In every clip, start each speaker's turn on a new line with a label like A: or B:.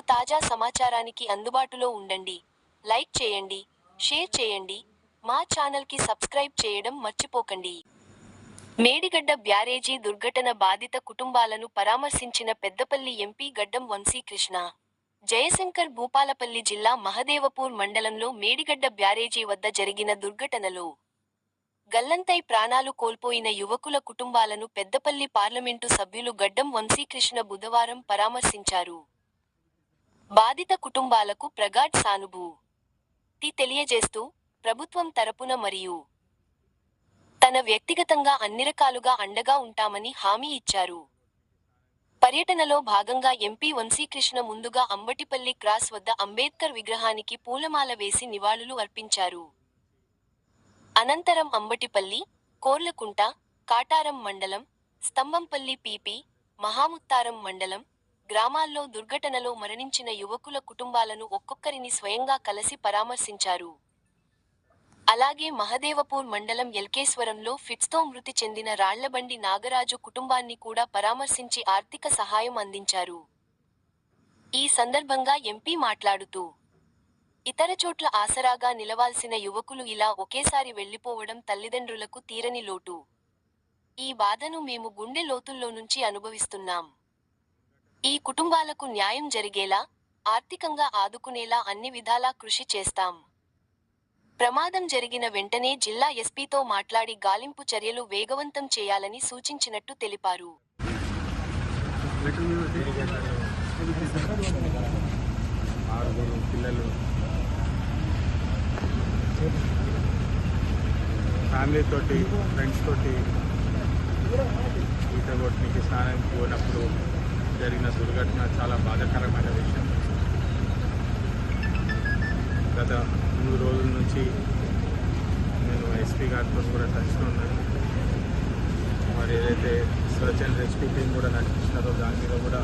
A: తాజా సమాచారానికి అందుబాటులో ఉండండి. లైక్ చేయండి షేర్ చేయండి మా ఛానల్కి సబ్స్క్రైబ్ చేయడం మర్చిపోకండి. మేడిగడ్డ బ్యారేజీ దుర్ఘటన బాధిత కుటుంబాలను పరామర్శించిన పెద్దపల్లి ఎంపీ గడ్డం వంశీకృష్ణ. జయశంకర్ భూపాలపల్లి జిల్లా మహదేవపూర్ మండలంలో మేడిగడ్డ బ్యారేజీ వద్ద జరిగిన దుర్ఘటనలో గల్లంతై ప్రాణాలు కోల్పోయిన యువకుల కుటుంబాలను పెద్దపల్లి పార్లమెంటు సభ్యులు గడ్డం వంశీకృష్ణ బుధవారం పరామర్శించారు. బాధిత కుటుంబాలకు ప్రగాఢ్ సానుభూతి తెలియజేస్తూ ప్రభుత్వం తరపున మరియు తన వ్యక్తిగతంగా అన్ని రకాలుగా అండగా ఉంటామని హామీ ఇచ్చారు. పర్యటనలో భాగంగా ఎంపీ వంశీకృష్ణ ముందుగా అంబటిపల్లి క్రాస్ వద్ద అంబేద్కర్ విగ్రహానికి పూలమాల వేసి నివాళులు అర్పించారు. అనంతరం అంబటిపల్లి కోర్లకుంట కాటారం మండలం స్తంభంపల్లి పీపీ మహాముత్తారం మండలం గ్రామాల్లో దుర్ఘటనలో మరణించిన యువకుల కుటుంబాలను ఒక్కొక్కరిని స్వయంగా కలిసి పరామర్శించారు. అలాగే మహదేవపూర్ మండలం ఎల్కేశ్వరంలో ఫిట్స్తో మృతి చెందిన రాళ్ళబండి నాగరాజు కుటుంబాన్ని కూడా పరామర్శించి ఆర్థిక సహాయం అందించారు. ఈ సందర్భంగా ఎంపీ మాట్లాడుతూ ఇతర చోట్ల ఆసరాగా నిలవాల్సిన యువకులు ఇలా ఒకేసారి వెళ్ళిపోవడం తల్లిదండ్రులకు తీరని లోటు. ఈ బాధను మేము గుండె లోతుల్లో నుంచి అనుభవిస్తున్నాం. ఈ కుటుంబాలకు న్యాయం జరిగేలా ఆర్థికంగా ఆదుకునేలా అన్ని విధాలా కృషి చేస్తాం. ప్రమాదం జరిగిన వెంటనే జిల్లా ఎస్పీతో మాట్లాడి గాలింపు చర్యలు వేగవంతం చేయాలని సూచించినట్టు తెలిపారు.
B: ఫ్యామిలీ తోటి ఫ్రెండ్స్ తోటి ఈత కొట్టడానికి స్నానానికి పోయినప్పుడు జరిగిన దుర్ఘటన చాలా బాధాకరమైన విషయం. గత మూడు రోజుల నుంచి నేను ఎస్పీ గారితో కూడా టచ్లో ఉన్నాను. మరి ఏదైతే సర్చ్ అండ్ రెస్క్యూ టీం కూడా నడిపిస్తున్నారో దాని మీద కూడా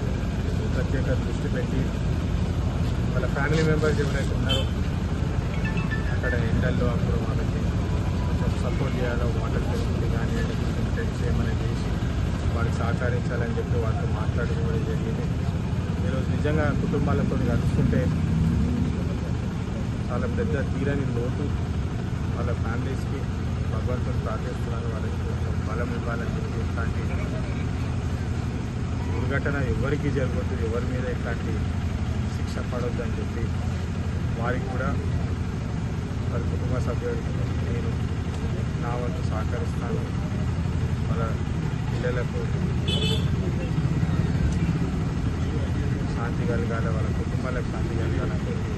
B: ప్రత్యేక దృష్టి పెట్టి వాళ్ళ ఫ్యామిలీ మెంబర్స్ ఎవరైతే ఉన్నారో అక్కడ ఎండల్లో అప్పుడు వాళ్ళకి కొంచెం సపోర్ట్ చేయాలో వాటర్ ఫెసిలిటీ కానీ కొంచెం టెంట్స్ ఏమైనా చేసి సహకరించాలని చెప్పి వాళ్ళతో మాట్లాడడం కూడా జరిగింది. ఈరోజు నిజంగా కుటుంబాలతో కలుసుకుంటే చాలా పెద్ద తీరని లోటు వాళ్ళ ఫ్యామిలీస్కి భగవంతుని ప్రార్థిస్తున్నాను వాళ్ళకి కొంచెం బలం ఇవ్వాలని చెప్పి ఇట్లాంటి దుర్ఘటన ఎవరికి జరగద్దు ఎవరి మీద ఇట్లాంటి శిక్ష పడొద్దు అని చెప్పి వారికి కూడా వారి కుటుంబ సభ్యులు నేను నా వంతు సహకరిస్తాను వాళ్ళ పిల్లలకు శాంతి కలగాలి వాళ్ళ కుటుంబాలకు శాంతి కలగాలని చెప్పి